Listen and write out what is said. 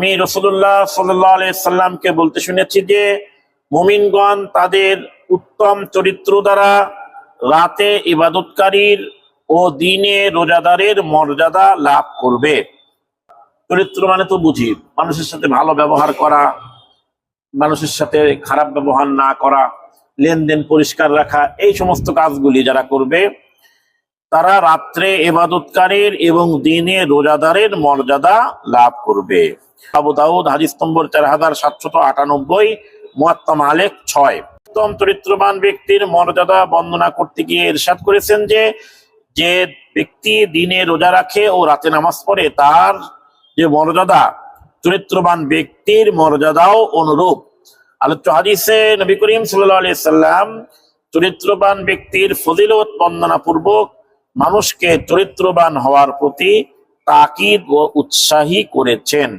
আমি রসুল্লাহ সাল্লাহ সাল্লামকে বলতে শুনেছি যে, মুমিনগণ তাদের উত্তম চরিত্র দ্বারা রাতে ইবাদতকারীর ও দিনে রোজাদারের মর্যাদা লাভ করবে। চরিত্র মানে তো বুঝি, মানুষের সাথে ভালো ব্যবহার করা, মানুষের সাথে খারাপ ব্যবহার না করা, লেনদেন পরিষ্কার রাখা, এই সমস্ত কাজগুলি যারা করবে, তারা রাত্রে এবাদতকারীর এবং দিনে রোজাদারের মর্যাদা লাভ করবে। আবু দাউদ, হাদিস নম্বর চার হাজার সাতশত আটানব্বই, মুয়াত্তাম আলেক ছয়। উত্তম চরিত্রবান ব্যক্তির মর্যাদা বন্দনা করতে গিয়ে ইরশাদ করেছেন যে যে ব্যক্তি দিনে রোজা রাখে ও রাতে নামাজ পড়ে, তার যে মর্যাদা, চরিত্রবান ব্যক্তির মর্যাদাও অনুরূপ। আলোচ্য হাদিসে নবী করিম সাল্লাম চরিত্রবান ব্যক্তির ফজিলত বন্দনা পূর্বক মানুষকে চরিত্রবান হওয়ার প্রতি তাকিদ ও উৎসাহী করেছেন।